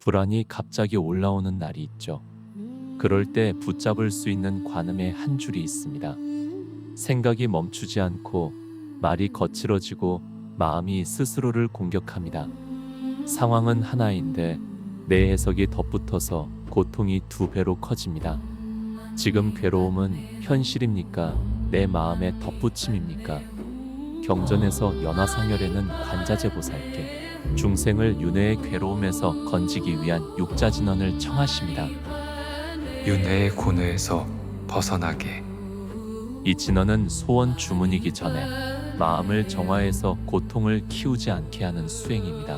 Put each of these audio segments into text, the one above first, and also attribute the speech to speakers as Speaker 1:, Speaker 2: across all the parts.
Speaker 1: 불안이 갑자기 올라오는 날이 있죠. 그럴 때 붙잡을 수 있는 관음의 한 줄이 있습니다. 생각이 멈추지 않고 말이 거칠어지고 마음이 스스로를 공격합니다. 상황은 하나인데 내 해석이 덧붙어서 고통이 두 배로 커집니다. 지금 괴로움은 현실입니까? 내 마음의 덧붙임입니까? 경전에서 연화상열에는 관자재 보살께 중생을 윤회의 괴로움에서 건지기 위한 육자진언을 청하십니다.
Speaker 2: 윤회의 고뇌에서 벗어나게
Speaker 1: 이 진언은 소원 주문이기 전에 마음을 정화해서 고통을 키우지 않게 하는 수행입니다.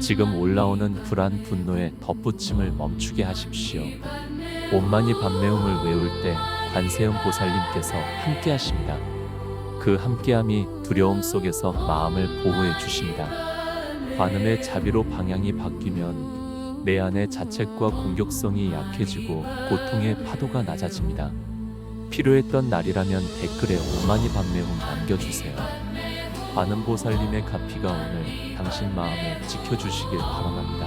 Speaker 1: 지금 올라오는 불안 분노의 덧붙임을 멈추게 하십시오. 온만이 밤매움을 외울 때 관세음 보살님께서 함께 하십니다. 그 함께함이 두려움 속에서 마음을 보호해 주십니다. 관음의 자비로 방향이 바뀌면 내 안의 자책과 공격성이 약해지고 고통의 파도가 낮아집니다. 필요했던 날이라면 댓글에 오만이 밤매움 남겨주세요. 관음보살님의 가피가 오늘 당신 마음을 지켜주시길 바랍니다.